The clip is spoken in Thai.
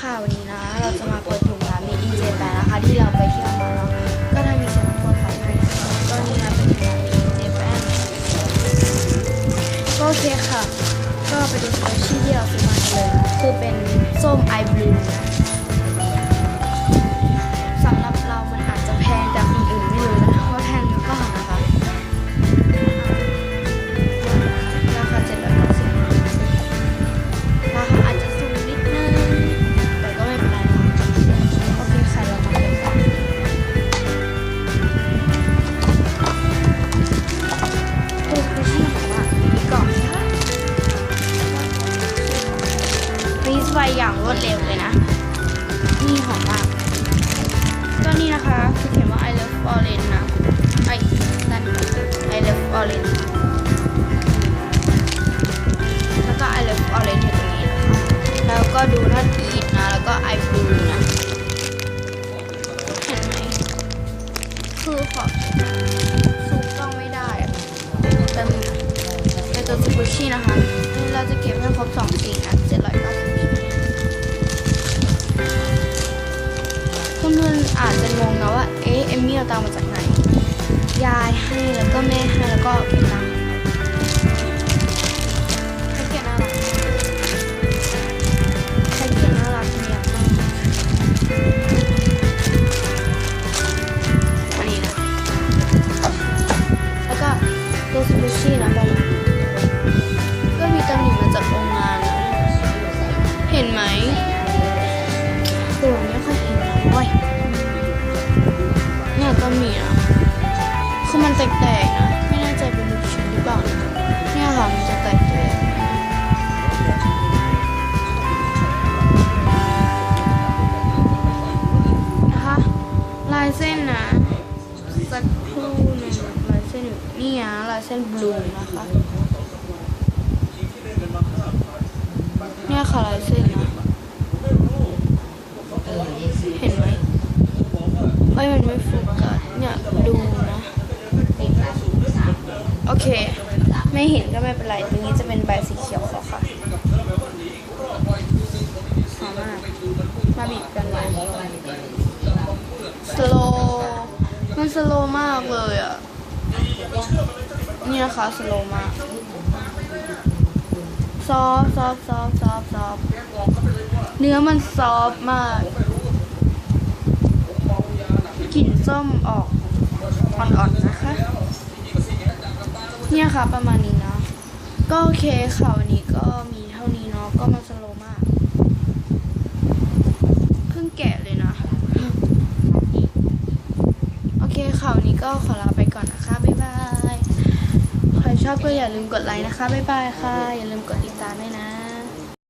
ค่ะวันนี้นะเราจะมาเปิดถุงร้านมีอินเจแปนนะคะที่เราไปเที่ยวมาเนาะก็ทำมีเสียงรบกวนขออภัยด้วยนะคก็นี่นะเป็นถุงร้านมีอินเจแปนก็โอเคค่ะ ก็ไปดูสเปเชียลที่เราซื้อมาเลยนะคือเป็นส้มไอบลูนะ ไปอย่างรวดเร็วเลยนะ นี่หอมมาก ก็นี่นะคะคือเขียนว่า I love orange นะ ไอ้นั่น I love orange แล้วก็ I love orange อยู่ตรงนี้นะคะแล้วก็ดูท่านอีทนะ แล้วก็ I blue นะ เห็นไหม คือขอซูมกล้องไม่ได้อะเต็มนะในตัวซูกุชินะคะ เราจะเก็บให้ครบสองสี จจะงงนะว่า เอ๊ะเอมมี่เอาตังค์มาจากไหน ยายให้แล้วก็แม่ให้แล้วก็เก็บตังค์ให้เก็บน่ารักใช้เขียนน่ารักเนี่ยอันนี้นะ แล้วก็ตัวสปูชี่นะประมาณก็มีตำหนิมาจากโรงงานนะเห็นไหม เนี่ยก็มีนะคือมันแตกๆนะ ไม่แน่ใจเป็นลูกชิ้นหรือเปล่านะเนี่ยค่ะมันจะแตกๆนะคะลายเส้นนะสักครู่หนึ่งลายเส้นอยู่นี่นะลายเส้นบลูนะคะเนี่ยค่ะลายเส้นนะเห็นไหมเอ้ยมันไม่โฟกัส เนี่ยดูนะ โอเค ไม่เห็นก็ไม่เป็นไร ตรงนี้จะเป็นใบสีเขียวขอค่ะหอมมากมาบีบกันเลยสโลมันสโลมากเลยอะ เนี่นะคะสโลมาก ซอฟซอฟซอฟซอฟซอฟเนื้อมันซอฟมาก กลิ่นส้มออกอ่อนๆนะคะ เนี่ยค่ะประมาณนี้เนาะก็โอเคค่ะวันนี้ก็มีเท่านี้เนาะก็มันสโลมากเพิ่งแกะเลยนะโอเคค่ะวันนี้ก็ขอลาไปก่อนนะคะบ๊ายบายใครชอบก็อย่าลืมกดไลค์นะคะบ๊ายบายค่ะอย่าลืมกดติดตามด้วยนะ